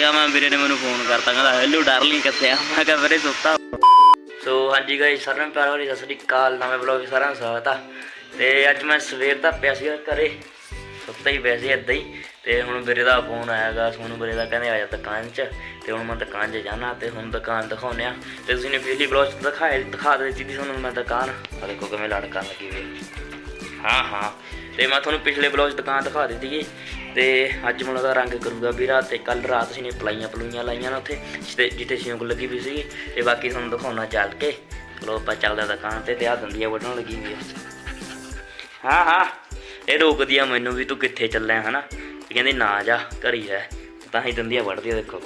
ਸੀਗਾ ਮੈਂ, ਵੀਰੇ ਨੇ ਮੈਨੂੰ ਫੋਨ ਕਰਤਾ, ਕਹਿੰਦਾ, ਹੈਲੋ ਡਾਰਲਿੰਗ ਕਿੱਥੇ ਆ? ਮੈਂ ਕਿਹਾ, ਵੀਰੇ ਸੁੱਤਾ ਸੋ ਹਾਂਜੀ ਗਾਇਸ ਸਾਰਿਆਂ ਨੂੰ ਪਿਆਰ ਵਾਲੀ ਸਤਿ ਸ੍ਰੀ ਅਕਾਲ, ਨਵੇਂ ਵਲੌਗ ਸਾਰਿਆਂ ਨੂੰ ਸਵਾਗਤ ਆ। ਤੇ ਅੱਜ ਮੈਂ ਸਵੇਰ ਦਾ ਪਿਆ ਸੀਗਾ ਘਰੇ, ਸੁੱਤਾ ਹੀ ਪਿਆ ਸੀ ਹੀ। ਤੇ ਹੁਣ ਵੀਰੇ ਦਾ ਫੋਨ ਆਇਆਗਾ ਸੋਨੂੰ ਵੀਰੇ ਦਾ ਕਹਿੰਦੇ, ਆ ਜਾ ਦੁਕਾਨ 'ਚ। ਤੇ ਹੁਣ ਮੈਂ ਦੁਕਾਨ 'ਚ ਜਾਣਾ ਤੇ ਹੁਣ ਦੁਕਾਨ ਦਿਖਾਉਂਦੇ ਆ। ਤੇ ਤੁਸੀਂ ਨੇ ਪਿਛਲੀ ਵਲੌਗ 'ਚ ਦਿਖਾਇਆ ਦਿਖਾ ਦਿੱਤੀ ਸੀ ਤੁਹਾਨੂੰ ਮੈਂ ਦੁਕਾਨ। ਆ ਦੇਖੋ ਕਿਵੇਂ ਲੜਕਣ ਲੱਗੀ ਹੋਈ ਹਾਂ ਹਾਂ। ਤੇ ਮੈਂ ਤੁਹਾਨੂੰ ਪਿਛਲੇ ਵਲੌਗ 'ਚ ਦੁਕਾਨ ਦਿਖਾ ਦਿੱਤੀ ਸੀ। ਤੇ ਅੱਜ ਮੈਨੂੰ ਦਾ ਰੰਗ ਕਰੂਗਾ ਵੀਰਾ ਤੇ ਕੱਲ ਰਾਤ ਸੀ ਨੇ ਪਲਾਈਆਂ ਪਲੂਈਆਂ ਲਾਈਆਂ ਨਾ ਉੱਥੇ, ਜਿੱਥੇ ਜਿੱਥੇ ਸਿਉਂਕ ਲੱਗੀ ਵੀ ਸੀਗੀ ਤੇ ਬਾਕੀ ਤੁਹਾਨੂੰ ਦਿਖਾਉਣਾ ਚੱਲ ਕੇ। ਚਲੋ ਆਪਾਂ ਚੱਲਦਾ ਦੁਕਾਨ ਤੇ ਤੇ ਆ ਦੰਦੀਆਂ ਵੱਢਣ ਲੱਗੀ ਵੀ ਹਾਂ ਹਾਂ, ਇਹ ਰੋਕਦੀ ਆ ਮੈਨੂੰ ਵੀ ਤੂੰ ਕਿੱਥੇ ਚੱਲਿਆ, ਹਨਾ? ਇਹ ਕਹਿੰਦੀ, ਨਾ ਜਾ, ਘਰ ਹੀ ਰਹਿ। ਤਾਂ ਹੀ ਦੰਦੀਆਂ ਵੱਢਦੀ ਆ ਦੇਖੋ।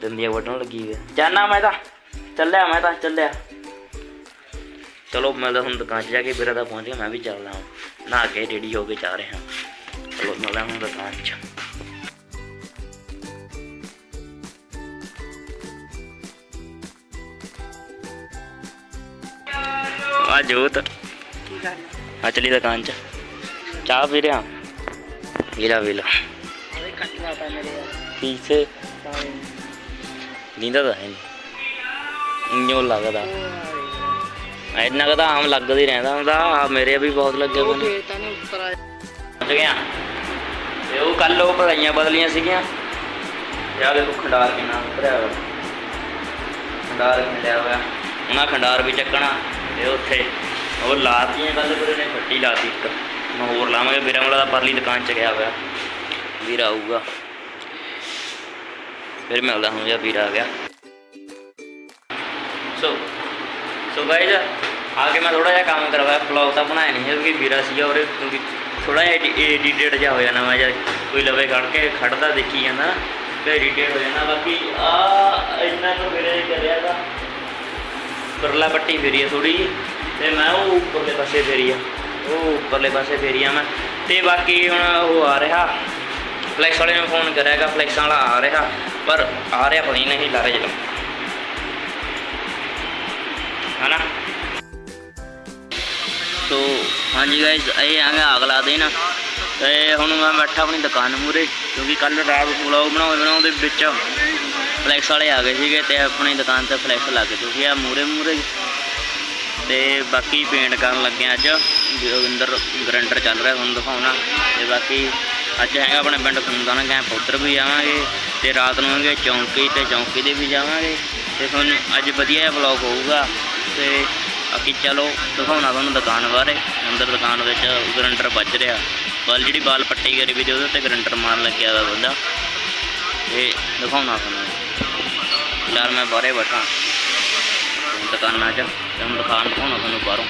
ਦੰਦੀਆਂ ਵੱਢਣ ਲੱਗੀ ਹੋਈ ਆ। ਮੈਂ ਤਾਂ। ਚੱਲਿਆ ਮੈਂ ਤਾਂ, ਚੱਲਿਆ। ਚਲੋ ਮੈਂ ਤਾਂ ਹੁਣ ਦੁਕਾਨ 'ਚ ਜਾ ਕੇ ਵੀਰਾ ਦਾ ਪਹੁੰਚ ਗਿਆ, ਮੈਂ ਵੀ ਚੱਲਦਾ ਹਾਂ। ਨਹਾ ਕੇ ਰੈਡੀ ਹੋ ਕੇ ਜਾ ਰਿਹਾ ਹੁਣ ਦੁਕਾਨ 'ਚ ਆ ਜੋਤ ਕੀ ਕਰਨਾ ਆ ਚਲੀ ਦੁਕਾਨ 'ਚ ਚਾਹ ਪੀ ਰਿਆ ਵੀਲਾ ਵੀਲਾ ਉਹਦੇ ਖੱਟਣਾ ਤਾਂ ਮੇਰੇ ਯਾਰ ਪੀਸੇ ਸਾਰੇ ਨੀਂਦਾ ਤਾਂ ਹੈ ਨਹੀਂ ਇੰਜੋ ਲੱਗਦਾ ਇੰਨਾ ਕੁ ਤਾਂ ਆਮ ਲੱਗਦਾ ਹੀ ਰਹਿੰਦਾ ਹੁੰਦਾ ਆ ਮੇਰੇ ਵੀ ਬਹੁਤ ਲੱਗੇ ਉਹ ਹੋਏ ਨੇ ਪਹੁੰਚ ਗਿਆ ਤੇ ਉਹ ਕੱਲ ਉਹ ਪੜਾਈਆਂ ਬਦਲੀਆਂ ਸੀਗੀਆਂ। ਯਾਰ ਦੇਖੋ ਖੰਡਾਰ ਕਿੰਨਾ ਭਰਿਆ ਹੋਇਆ। ਖੰਡਾਰ ਮਿਲਿਆ ਹੋਇਆ। ਉਹਨਾਂ ਖੰਡਾਰ ਵੀ ਚੱਕਣਾ ਤੇ ਉੱਥੇ ਉਹ ਲਾਤੀਆਂ ਕੱਲ ਫਿਰ ਇਹਨੇ ਫੱਟੀ ਲਾਤੀ ਇੱਕ। ਮੈਂ ਹੋਰ ਲਾਵਾਂਗੇ, ਵੀਰਾ ਵਾਲਾ ਦਾ ਪਰਲੀ ਦੁਕਾਨ ਚ ਗਿਆ ਹੋਇਆ। ਵੀਰਾ ਆਊਗਾ। ਫਿਰ ਮਿਲਦਾ ਹੁਣ ਜਾਂ ਵੀਰਾ ਆ ਗਿਆ। ਸੋ ਸੋ ਗਾਇਜ਼ ਆ ਕੇ ਮੈਂ ਥੋੜਾ ਜਿਹਾ ਕੰਮ ਕਰਵਾਇਆ ਬਲੌਗ ਤਾਂ ਬਣਾਇਆ ਨਹੀਂ ਹੈ ਕਿਉਂਕਿ ਵੀਰਾ ਸੀਗਾ ਔਰ ਕਿਉਂਕਿ ਥੋੜਾ ਜਿਹਾ ਐਡੀਟਡ ਜਿਹਾ ਹੋ ਜਾਣਾ ਮੈਂ ਜਦ ਕੋਈ ਲਵੇ ਖੜ ਕੇ ਖੜਦਾ ਦੇਖੀ ਜਾਂਦਾ ਨਾ ਤੇ ਐਡੀਟਡ ਹੋ ਜਾਣਾ। ਬਾਕੀ ਆ ਇੰਨਾ ਕੁ ਵੀਰੇ ਕਰਿਆ ਦਾ ਪਰਲਾ ਪੱਟੀ ਫੇਰੀ ਆ ਥੋੜੀ ਜਿਹੀ, ਤੇ ਮੈਂ ਉਹ ਉੱਪਰਲੇ ਪਾਸੇ ਫੇਰੀ ਆ। ਉਹ ਉੱਪਰਲੇ ਪਾਸੇ ਫੇਰੀ ਆ ਮੈਂ। ਤੇ ਬਾਕੀ ਹੁਣ ਉਹ ਆ ਰਿਹਾ। ਫਲੈਕਸ ਵਾਲੇ ਨੂੰ ਫੋਨ ਕਰਿਆਗਾ ਫਲੈਕਸ ਵਾਲਾ ਆ ਰਿਹਾ, ਪਰ ਆ ਰਿਹਾ ਪਤਾ ਹੀ ਨਹੀਂ ਲਾਰੇ ਜਦੋਂ। ਹਨਾ? ਸੋ ਹਾਂਜੀ ਗਾਇਸ ਇਹ ਆਗਾ ਅਗਲਾ ਦਿਨ। ਤੇ ਹੁਣ ਮੈਂ ਬੈਠਾ ਆਪਣੀ ਦੁਕਾਨ ਮੂਰੇ ਕਿਉਂਕਿ ਕੱਲ ਰਾਤ ਵਲੌਗ ਬਣਾਉਂਦੇ ਬਣਾਉਂਦੇ ਵਿੱਚ ਫਲੈਕਸ ਵਾਲੇ ਆ ਗਏ ਸੀਗੇ ਤੇ ਆਪਣੀ ਦੁਕਾਨ ਤੇ ਫਲੈਕਸ ਲੱਗ ਚੁੱਕੇ ਆ ਮੂਰੇ ਮੂਰੇ ਤੇ ਬਾਕੀ ਪੇਂਟ ਕਰਨ ਲੱਗੇ ਅੱਜ। ਅੰਦਰ ਗਰੰਟਰ ਚੱਲ ਰਿਹਾ ਤੁਹਾਨੂੰ ਦਿਖਾਉਣਾ। ਤੇ ਬਾਕੀ ਅੱਜ ਹੈਗਾ ਆਪਣੇ ਪਿੰਡ ਖੁੰਦਾਨਾ ਕੈਂਪ ਉੱਧਰ ਵੀ ਜਾਵਾਂਗੇ ਤੇ ਰਾਤ ਨੂੰ ਹੈਗੇ ਚੌਂਕੀ ਤੇ ਚੌਂਕੀ ਦੇ ਵੀ ਜਾਵਾਂਗੇ। ਤੇ ਤੁਹਾਨੂੰ ਅੱਜ ਵਧੀਆ ਜਿਹਾ ਵਲੌਗ ਹੋਊਗਾ। ਤੇ ਬਾਕੀ ਚਲੋ, ਦਿਖਾਉਣਾ ਤੁਹਾਨੂੰ ਦੁਕਾਨ ਬਾਰੇ। ਅੰਦਰ ਦੁਕਾਨ ਵਿੱਚ ਗਰੰਟਰ ਵੱਜ ਰਿਹਾ। ਬਲ ਜਿਹੜੀ ਬਾਲ ਪੱਟੀ ਕਰੀ ਵੀ ਤੇ ਉਹਦੇ 'ਤੇ ਗਰੰਟਰ ਮਾਰਨ ਲੱਗਿਆ ਵਾ ਬੰਦਾ। ਇਹ ਦਿਖਾਉਣਾ ਤੁਹਾਨੂੰ। ਯਾਰ ਮੈਂ ਬਾਹਰੇ ਬੈਠਾ। ਦੁਕਾਨਾਂ 'ਚ। ਤੇ ਹੁਣ ਦੁਕਾਨ ਦਿਖਾਉਣਾ ਤੁਹਾਨੂੰ ਬਾਹਰੋਂ।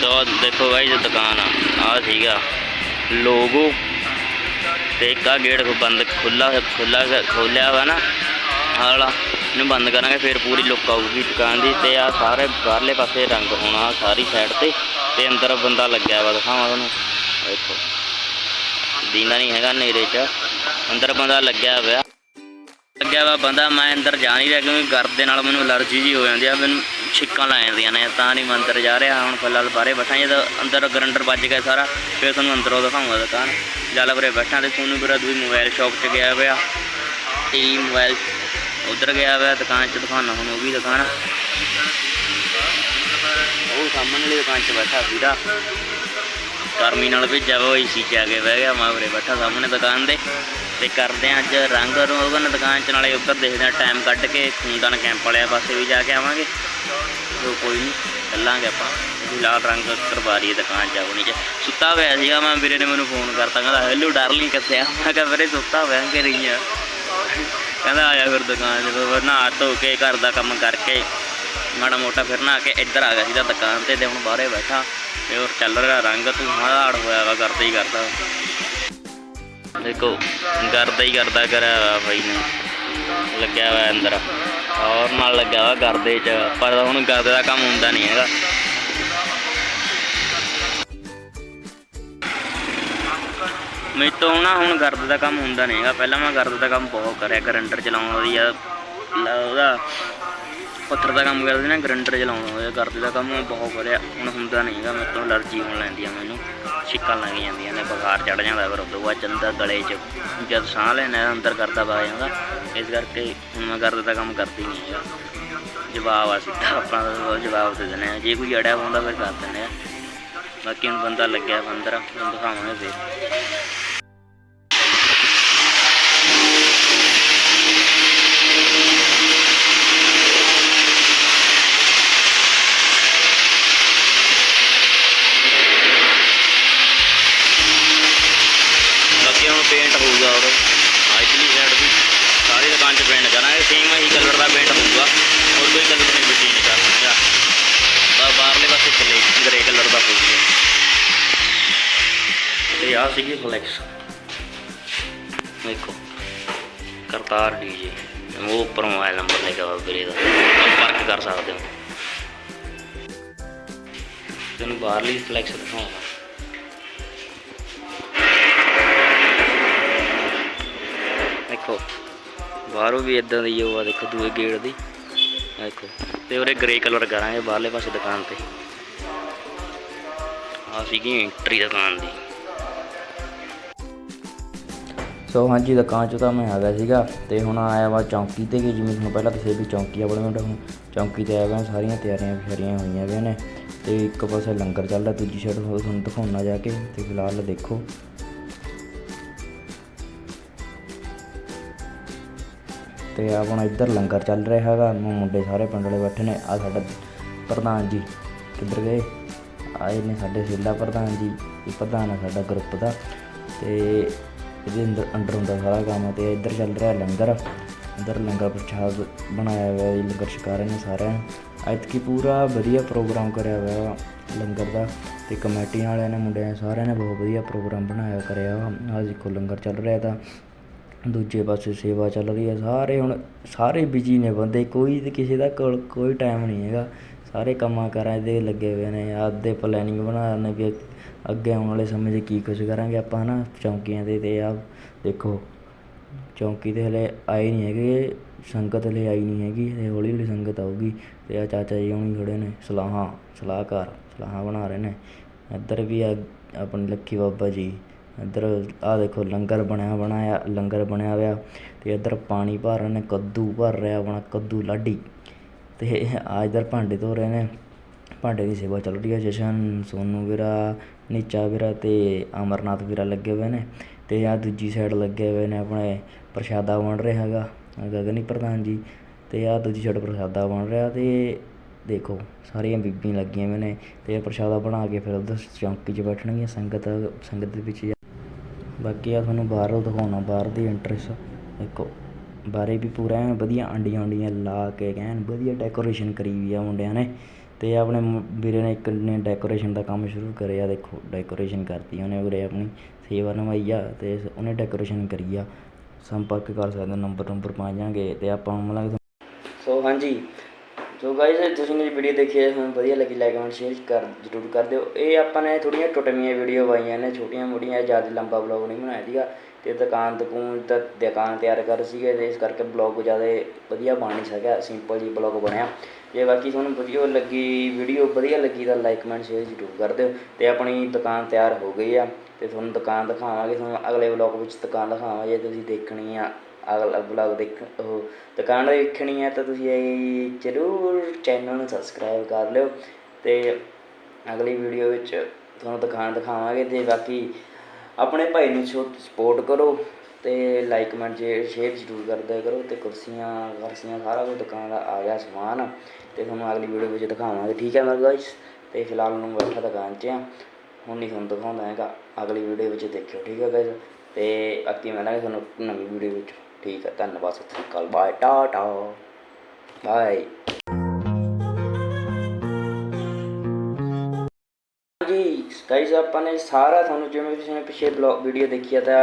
ਸੋ ਦੇਖੋ ਗਾਇਸ ਦੁਕਾਨ ਆ। ਆ ਸੀਗਾ। ਲੋਗੋ। ਤੇ ਇੱਕ ਆ ਗੇਟ ਬੰਦ ਖੁੱਲਾ ਖੁੱਲਾ ਖੋਲਿਆ ਵਾ ਨਾ। ਹਾਲਾ ਇਹਨੂੰ ਬੰਦ ਕਰਾਂਗੇ, ਫਿਰ ਪੂਰੀ ਲੁੱਕ ਆਊਗੀ ਦੁਕਾਨ ਦੀ ਤੇ ਆ ਸਾਰੇ ਬਾਹਰਲੇ ਪਾਸੇ ਰੰਗ ਹੋਣਾ ਸਾਰੀ ਸਾਈਡ ਤੇ ਤੇ ਅੰਦਰ ਬੰਦਾ ਲੱਗਿਆ ਵਾ, ਦਿਖਾਵਾਂ ਤੁਹਾਨੂੰ। ਆਹ ਦੇਖੋ। ਦੀਨਾ ਨਹੀਂ ਹੈਗਾ ਨੇਰੇ 'ਚ। ਅੰਦਰ ਬੰਦਾ ਲੱਗਿਆ ਹੋਇਆ। ਲੱਗਿਆ ਵਾ ਬੰਦਾ, ਮੈਂ ਅੰਦਰ ਜਾ ਨਹੀਂ ਰਿਹਾ ਕਿਉਂਕਿ ਗਰਦ ਦੇ ਨਾਲ ਮੈਨੂੰ ਅਲਰਜੀ ਜੀ ਹੋ ਜਾਂਦੀ ਆ, ਮੈਨੂੰ ਛਿੱਕਾਂ ਲੱਗ ਜਾਂਦੀਆਂ ਨੇ, ਤਾਂ ਨਹੀਂ ਮੈਂ ਅੰਦਰ ਜਾ ਰਿਹਾ। ਹੁਣ ਫਿਲਹਾਲ ਬਾਹਰੇ ਬੈਠਾਂ ਜਦੋਂ ਅੰਦਰ ਗਰੰਡਰ ਵੱਜ ਗਿਆ ਸਾਰਾ, ਫਿਰ ਤੁਹਾਨੂੰ ਅੰਦਰੋਂ ਦਿਖਾਉਂਗਾ ਦੁਕਾਨ। ਜਲ ਵੀਰੇ ਬੈਠਾ ਤੇ ਤੁਹਾਨੂੰ ਵੀਰਾ ਦੂਈ ਮੋਬਾਈਲ ਸ਼ਾਪ 'ਚ ਗਿਆ ਹੋਇਆ। ਤੇ ਮੋਬਾਈਲ ਉਧਰ ਗਿਆ ਵਾ, ਦੁਕਾਨ 'ਚ ਦਿਖਾਉਣਾ, ਹੁਣ ਉਹ ਵੀ ਦੁਕਾਨ ਉਹ ਸਾਹਮਣੇ ਵਾਲੀ ਦੁਕਾਨ 'ਚ ਬੈਠਾ ਵੀਰਾ ਗਰਮੀ ਨਾਲ ਭੇਜਿਆ ਵਾ ਏਸੀ 'ਚ ਆ ਕੇ ਬਹਿ ਗਿਆ, ਮੈਂ ਉਰੇ ਬੈਠਾ ਸਾਹਮਣੇ ਦੁਕਾਨ ਦੇ। ਤੇ ਕਰਦੇ ਆ ਅੱਜ ਰੰਗ ਰੋਗਨ ਦੁਕਾਨ 'ਚ, ਨਾਲੇ ਉੱਧਰ ਦੇਖਦੇ ਆ ਟਾਈਮ ਕੱਢ ਕੇ ਖੂਨਦਾਨ ਕੈਂਪ ਵਾਲਿਆਂ ਪਾਸੇ ਵੀ ਜਾ ਕੇ ਆਵਾਂਗੇ। ਜੋ ਕੋਈ ਨਹੀਂ ਚੱਲਾਂਗੇ ਆਪਾਂ। ਲਾਲ ਰੰਗ ਕਰਵਾ ਰਹੀ ਹੈ ਦੁਕਾਨ 'ਚ, ਆਪਣੀ 'ਚ। ਸੁੱਤਾ ਹੋਇਆ ਸੀਗਾ ਮੈਂ, ਵੀਰੇ ਨੇ ਮੈਨੂੰ ਫੋਨ ਕਰਤਾ, ਕਹਿੰਦਾ, ਹੈਲੋ ਡਾਰਲਿੰਗ ਕਿੱਥੇ ਆ ਮੈਂ ਕਿਹਾ, ਵੀਰੇ, ਸੁੱਤਾ ਹੋਇਆ ਕਿ ਰਹੀ ਆ। ਕਹਿੰਦਾ ਆਇਆ ਫਿਰ ਦੁਕਾਨ 'ਚ, ਫਿਰ ਨਹਾ ਧੋ ਕੇ ਘਰ ਦਾ ਕੰਮ ਕਰਕੇ ਮਾੜਾ ਮੋਟਾ ਫਿਰ ਨਹਾ ਕੇ ਇੱਧਰ ਆ ਗਿਆ ਸੀਗਾ ਦੁਕਾਨ ਤੇ ਤੇ ਹੁਣ ਬਾਹਰੇ ਬੈਠਾ ਤੇ ਹੋਰ ਚੱਲ ਰਿਹਾ ਰੰਗ ਤੂੰ ਹਾੜ ਹੋਇਆ ਵਾ, ਕਰਦਾ ਹੀ ਕਰਦਾ। ਦੇਖੋ, ਕਰਦਾ ਹੀ ਕਰਦਾ ਕਰਿਆ ਵਾ ਬਾਈ ਨੇ। ਲੱਗਿਆ ਹੋਇਆ ਅੰਦਰ। ਔਰ ਨਾਲ ਲੱਗਿਆ ਵਾ ਗਰਦੇ ਚ ਪਰ ਹੁਣ ਗਰਦੇ ਦਾ ਕੰਮ ਹੁੰਦਾ ਨਹੀਂ ਹੈਗਾ। ਮੇਰੇ ਤੋਂ ਨਾ, ਹੁਣ ਗਰਦ ਦਾ ਕੰਮ ਹੁੰਦਾ ਨਹੀਂ ਹੈਗਾ। ਪਹਿਲਾਂ ਮੈਂ ਗਰਦ ਦਾ ਕੰਮ ਬਹੁਤ ਕਰਿਆ, ਗਰੰਡਰ ਚਲਾਉਣ ਦੀ ਆ ਉਹਦਾ। ਪੱਥਰ ਦਾ ਕੰਮ ਕਰਦੇ ਨਾ, ਗਰੰਡਰ ਚਲਾਉਣਾ ਹੋਇਆ ਕਰਦੇ ਦਾ ਕੰਮ ਬਹੁਤ ਕਰਿਆ। ਹੁਣ ਹੁੰਦਾ ਨਹੀਂ ਹੈਗਾ, ਮੇਰੇ ਤੋਂ ਅਲਰਜੀ ਹੋਣ ਲੈਂਦੀ ਆ ਮੈਨੂੰ। ਛਿੱਕਾਂ ਲੱਗ ਜਾਂਦੀਆਂ ਨੇ, ਬੁਖਾਰ ਚੜ ਜਾਂਦਾ ਫਿਰ ਉਦੋਂ ਬਾਅਦ ਚੰਦਾ ਗਲੇ 'ਚ ਜਦ ਸਾਹ ਲੈਣਾ ਅੰਦਰ ਕਰਦਾ ਪਾ ਜਾਂਦਾ। ਇਸ ਕਰਕੇ ਹੁਣ ਮੈਂ ਗਰਦ ਦਾ ਕੰਮ ਕਰਦੀ ਨਹੀਂ ਹੈਗਾ। ਜਵਾਬ ਆ ਸਿੱਧਾ ਆਪਾਂ ਜਵਾਬ ਦੇ ਦਿੰਦੇ ਆ। ਜੇ ਕੋਈ ਅੜਿਆ ਹੁੰਦਾ ਫਿਰ ਕਰ ਦਿੰਦੇ ਆ। ਬਾਕੀ ਹੁਣ ਬੰਦਾ ਲੱਗਿਆ ਵਾ ਅੰਦਰ, ਹੁਣ ਦਿਖਾਵਾਂਗੇ ਫਿਰ। ਔਰ ਇਧਰਲੀ ਸਾਈਡ ਵੀ। ਸਾਰੀ ਦੁਕਾਨ 'ਚ ਪੇਂਟ ਕਰਾਂਗੇ ਸੇਮ ਹੀ ਕਲਰ ਦਾ ਪੇਂਟ ਹੋਊਗਾ। ਹੋਰ ਕੋਈ ਕਲਰ ਨਹੀਂ ਮਿੱਟੀ ਨਹੀਂ ਕਰਨਾ ਬਸ ਬਾਹਰਲੇ ਪਾਸੇ ਚੱਲੇ ਗ੍ਰੇ ਕਲਰ ਦਾ ਹੋਊਗਾ। ਤੇ ਆ ਸੀਗੀ ਫਲੈਕਸ ਦੇਖੋ, ਕਰਤਾਰ ਡੀਜੇ ਉਹ ਉੱਪਰ ਮੋਬਾਈਲ ਨੰਬਰ ਲਿਖਿਆ ਹੋਇਆ ਵੀਰੇ ਦਾ। ਸੰਪਰਕ ਕਰ ਸਕਦੇ ਹੋ। ਤੈਨੂੰ ਬਾਹਰਲੀ ਫਲੈਕਸ ਦਿਖਾਉਂਦਾ। ਬਾਹਰੋਂ ਵੀ ਇਦਾਂ ਦੀ ਉਹ ਆ, ਦੇਖੋ ਦੂਏ ਗੇਟ ਦੀ। ਦੇਖੋ, ਤੇ ਉਹਰੇ ਗ੍ਰੇ ਕਲਰ ਕਰਾਂਗੇ ਬਾਹਰਲੇ ਪਾਸੇ ਦੁਕਾਨ ਤੇ। ਆ ਸੀਗੀ ਐਂਟਰੀ ਦੁਕਾਨ ਦੀ। ਸੋ ਹਾਂਜੀ, ਦੁਕਾਨ 'ਚ ਤਾਂ ਮੈਂ ਆ ਗਿਆ ਸੀਗਾ, ਤੇ ਹੁਣ ਆਇਆ ਵਾ ਚੌਂਕੀ ਤੇ ਕਿ ਜਿਵੇਂ ਤੁਹਾਨੂੰ ਪਹਿਲਾਂ ਦੱਸਿਆ ਵੀ ਚੌਂਕੀ ਆਪਣੇ ਮਿੰਟ ਹੁਣ ਚੌਂਕੀ ਤੇ ਆ ਗਿਆ ਸਾਰੀਆਂ ਤਿਆਰੀਆਂ ਫਿਰੀਆਂ ਹੋਈਆਂ ਵੇ ਨੇ। ਤੇ ਇੱਕ ਪਾਸੇ ਲੰਗਰ ਚੱਲਦਾ, ਦੂਜੀ ਸਾਈਡ ਤੁਹਾਨੂੰ ਦਿਖਾਉਣਾ ਜਾ ਕੇ, ਤੇ ਫਿਲਹਾਲ ਦੇਖੋ। ਤੇ ਆਪਣਾ ਇੱਧਰ ਲੰਗਰ ਚੱਲ ਰਿਹਾ ਹੈਗਾ। ਮੁੰਡੇ ਸਾਰੇ ਪਿੰਡ ਵਾਲੇ ਬੈਠੇ ਨੇ। ਆ ਸਾਡਾ ਪ੍ਰਧਾਨ ਜੀ, ਕਿੱਧਰ ਗਏ? ਆਏ ਨੇ ਸਾਡੇ ਜ਼ਿਲ੍ਹਾ ਪ੍ਰਧਾਨ ਜੀ, ਇਹ ਪ੍ਰਧਾਨ ਆ ਸਾਡਾ ਗਰੁੱਪ ਦਾ। ਤੇ ਇਹਦੇ ਅੰਦਰ ਅੰਡਰ ਹੁੰਦਾ ਸਾਰਾ ਕੰਮ ਤੇ ਇੱਧਰ ਚੱਲ ਰਿਹਾ ਲੰਗਰ। ਇੱਧਰ ਲੰਗਰ ਪ੍ਰਸ਼ਾਦ ਬਣਾਇਆ ਹੋਇਆ ਜੀ, ਲੰਗਰ ਛਕਾ ਰਹੇ ਨੇ ਸਾਰਿਆਂ। ਨੂੰ ਐਤਕੀ ਪੂਰਾ ਵਧੀਆ ਪ੍ਰੋਗਰਾਮ ਕਰਿਆ ਹੋਇਆ ਵਾ ਲੰਗਰ ਦਾ ਤੇ ਕਮੇਟੀ ਵਾਲਿਆਂ ਨੇ, ਮੁੰਡਿਆਂ ਸਾਰਿਆਂ ਨੇ ਬਹੁਤ ਵਧੀਆ ਪ੍ਰੋਗਰਾਮ ਬਣਾਇਆ ਕਰਿਆ। ਵਾ ਆਹ ਦੇਖੋ ਲੰਗਰ ਚੱਲ ਰਿਹਾ ਤਾਂ ਦੂਜੇ ਪਾਸੇ ਸੇਵਾ ਚੱਲ ਰਹੀ ਹੈ। ਸਾਰੇ ਹੁਣ, ਸਾਰੇ ਬਿਜ਼ੀ ਨੇ ਬੰਦੇ, ਕੋਈ ਤੇ ਕਿਸੇ ਦਾ ਕੋਲ ਕੋਈ ਟਾਈਮ ਨਹੀਂ ਹੈਗਾ। ਸਾਰੇ ਕੰਮਾਂ ਕਾਰਾਂ ਦੇ ਲੱਗੇ ਹੋਏ ਨੇ, ਆਪਦੇ ਪਲੈਨਿੰਗ ਬਣਾ ਰਹੇ ਨੇ ਵੀ ਅੱਗੇ ਆਉਣ ਵਾਲੇ ਸਮੇਂ 'ਚ ਕੀ ਕੁਝ ਕਰਾਂਗੇ ਆਪਾਂ ਹੈ ਨਾ, ਚੌਂਕੀਆਂ 'ਤੇ ਅਤੇ ਆ ਦੇਖੋ। ਚੌਂਕੀ ਤੇ ਹਲੇ ਆਏ ਨਹੀਂ ਹੈਗੇ, ਸੰਗਤ ਹਲੇ ਆਈ ਨਹੀਂ ਹੈਗੀ ਤੇ ਹੌਲੀ ਹੌਲੀ ਸੰਗਤ ਆਊਗੀ ਅਤੇ ਆਹ ਚਾਚਾ ਜੀ ਹੁਣੀ ਖੜੇ ਨੇ, ਸਲਾਹਾਂ, ਸਲਾਹਕਾਰ, ਸਲਾਹਾਂ ਬਣਾ ਰਹੇ ਨੇ। ਇੱਧਰ ਵੀ ਆ, ਆਪਣੇ ਲੱਖੀ ਬਾਬਾ ਜੀ। ਇੱਧਰ ਆਹ ਦੇਖੋ ਲੰਗਰ ਬਣਿਆ ਬਣਾਇਆ, ਲੰਗਰ ਬਣਿਆ ਹੋਇਆ ਤੇ ਇੱਧਰ ਪਾਣੀ ਭਰ ਰਹੇ ਨੇ, ਕੱਦੂ ਭਰ ਰਿਹਾ ਆਪਣਾ, ਕੱਦੂ ਲਾਡੀ ਤੇ ਆਹ ਇੱਧਰ ਭਾਂਡੇ ਧੋ ਰਹੇ ਨੇ, ਭਾਂਡੇ ਦੀ ਸੇਵਾ ਚੱਲ ਰਹੀ ਹੈ, ਜਸ਼ਨ, ਸੋਨੂ ਵੀਰਾ, ਨੀਚਾ ਵੀਰਾ ਤੇ ਅਮਰਨਾਥ ਵੀਰਾ ਲੱਗੇ ਹੋਏ ਨੇ ਤੇ ਆਹ ਦੂਜੀ ਸਾਈਡ ਲੱਗੇ ਹੋਏ ਨੇ ਆਪਣੇ ਪ੍ਰਸ਼ਾਦਾ ਬਣ ਰਿਹਾ ਹੈਗਾ ਆਹ ਗਗਨੀ ਪ੍ਰਧਾਨ ਜੀ ਤੇ ਆਹ ਦੂਜੀ ਸਾਈਡ ਪ੍ਰਸ਼ਾਦਾ ਬਣ ਰਿਹਾ ਤੇ ਦੇਖੋ ਸਾਰੀਆਂ ਬੀਬੀਆਂ ਲੱਗੀਆਂ ਹੋਈਆਂ ਨੇ ਤੇ ਪ੍ਰਸ਼ਾਦਾ ਬਣਾ ਕੇ ਫਿਰ ਉਧਰ ਚੌਂਕੀ 'ਚ ਬੈਠਣਗੀਆਂ, ਸੰਗਤ ਸੰਗਤ ਦੇ ਵਿੱਚ ਬਾਕੀ ਆ ਤੁਹਾਨੂੰ ਬਾਹਰੋਂ ਦਿਖਾਉਣਾ, ਬਾਹਰ ਦੀ ਐਂਟਰੈਂਸ ਦੇਖੋ ਬਾਰੇ ਵੀ ਪੂਰਾ ਐਨ ਵਧੀਆ ਆਂਡੀਆਂ ਆਂਡੀਆਂ ਲਾ ਕੇ ਐਨ ਵਧੀਆ ਡੈਕੋਰੇਸ਼ਨ ਕਰੀ ਵੀ ਆ ਮੁੰਡਿਆਂ ਨੇ। ਤੇ ਆਪਣੇ ਵੀਰੇ ਨੇ ਇੱਕ ਨੇ ਡੈਕੋਰੇਸ਼ਨ ਦਾ ਕੰਮ ਸ਼ੁਰੂ ਕਰਿਆ, ਦੇਖੋ ਡੈਕੋਰੇਸ਼ਨ ਕਰਤੀ ਉਹਨੇ ਉਰੇ ਆਪਣੀ, ਸੇਵਾ ਨਿਭਾਈ ਆ ਤੇ ਉਹਨੇ ਡੈਕੋਰੇਸ਼ਨ ਕਰੀ ਆ। ਸੰਪਰਕ ਕਰ ਸਕਦੇ ਨੰਬਰ ਨੰਬਰ ਪਾ ਜਾਾਂਗੇ ਤੇ ਆਪਾਂ ਨੂੰ ਸੋ ਹਾਂਜੀ ਸੋ ਗਾਇਸ ਤੁਸੀਂ ਮੇਰੀ ਵੀਡੀਓ ਦੇਖੀ ਹੈ ਤੁਹਾਨੂੰ ਵਧੀਆ ਲੱਗੀ ਲਾਈਕ ਕਮੈਂਟ ਸ਼ੇਅਰ ਕਰ, ਜ਼ਰੂਰ ਕਰ ਦਿਓ। ਇਹ ਆਪਾਂ ਨੇ ਥੋੜੀਆਂ ਟੁੱਟਵੀਆਂ ਵੀਡੀਓ ਪਾਈਆਂ ਨੇ, ਛੋਟੀਆਂ ਮੋਟੀਆਂ, ਜ਼ਿਆਦਾ ਲੰਬਾ ਬਲੌਗ ਨਹੀਂ ਬਣਾਇਆ ਸੀਗਾ। ਤੇ ਦੁਕਾਨ ਦੁਕਾਨ ਤਾਂ ਦੁਕਾਨ ਤਿਆਰ ਕਰ ਸੀਗੇ ਤੇ ਇਸ ਕਰਕੇ ਬਲੌਗ ਜ਼ਿਆਦਾ ਵਧੀਆ ਬਣ ਨਹੀਂ ਸਕਿਆ ਸਿੰਪਲ ਜੀ ਬਲੌਗ ਬਣਿਆ। ਜੇ ਬਾਕੀ ਤੁਹਾਨੂੰ ਵੀਡੀਓ ਲੱਗੀ ਵੀਡੀਓ ਵਧੀਆ ਲੱਗੀ ਤਾਂ ਲਾਈਕ ਕਮੈਂਟ ਸ਼ੇਅਰ ਜ਼ਰੂਰ ਕਰ ਦਿਓ। ਤੇ ਆਪਣੀ ਦੁਕਾਨ ਤਿਆਰ ਹੋ ਗਈ ਆ, ਤੇ ਤੁਹਾਨੂੰ ਦੁਕਾਨ ਦਿਖਾਵਾਂਗੇ, ਤੁਹਾਨੂੰ ਅਗਲੇ ਬਲੌਗ ਵਿੱਚ ਦੁਕਾਨ ਦਿਖਾਵਾਂਗੇ, ਜੇ ਤੁਸੀਂ ਦੇਖਣੀ ਆ। ਅਗਲਾ ਬਲੌਗ ਦੇਖ, ਉਹ ਦੁਕਾਨ ਦੇਖਣੀ ਹੈ ਤਾਂ ਤੁਸੀਂ ਇਹ ਜ਼ਰੂਰ ਚੈਨਲ ਨੂੰ ਸਬਸਕ੍ਰਾਈਬ ਕਰ ਲਿਓ ਤੇ ਅਗਲੀ ਵੀਡੀਓ ਵਿੱਚ ਤੁਹਾਨੂੰ ਦੁਕਾਨ ਦਿਖਾਵਾਂਗੇ ਤੇ ਬਾਕੀ ਆਪਣੇ ਭਾਈ ਨੂੰ ਸਪੋਰਟ ਕਰੋ ਤੇ ਲਾਈਕ ਕਮੈਂਟ ਸ਼ੇਅਰ ਜ਼ਰੂਰ ਕਰਦਿਆ ਕਰੋ ਤੇ ਕੁਰਸੀਆਂ ਕੁਰਸੀਆਂ ਸਾਰਾ ਕੁਝ ਦੁਕਾਨ ਦਾ ਆ ਗਿਆ ਸਮਾਨ ਤੇ ਤੁਹਾਨੂੰ ਅਗਲੀ ਵੀਡੀਓ ਵਿੱਚ ਦਿਖਾਵਾਂਗੇ, ਠੀਕ ਹੈ ਮੇਰੇ ਗਾਇਸ? ਤੇ ਫਿਲਹਾਲ ਨੂੰ ਬੈਠਾ ਦੁਕਾਨ 'ਚ ਆ, ਹੁਣ ਨਹੀਂ ਤੁਹਾਨੂੰ ਦਿਖਾਉਂਦਾ ਹੈਗਾ, ਅਗਲੀ ਵੀਡੀਓ ਵਿੱਚ ਦੇਖਿਓ, ਠੀਕ ਹੈ ਗਾਇਸ ਤੇ ਬਾਕੀ ਮਿਲਾਂਗੇ ਤੁਹਾਨੂੰ ਨਵੀਂ ਵੀਡੀਓ ਵਿੱਚ। ਠੀਕ ਹੈ ਧੰਨਵਾਦ ਸਤਿ ਸ਼੍ਰੀ ਅਕਾਲ ਬਾਏ ਟਾਟਾ ਬਾਏ ਜੀ ਗਾਇਸ ਆਪਾਂ ਨੇ ਸਾਰਾ ਤੁਹਾਨੂੰ ਜਿਵੇਂ ਤੁਸੀਂ ਨੇ ਪਿੱਛੇ ਬਲੌਗ ਵੀਡੀਓ ਦੇਖੀ ਆ ਤਾਂ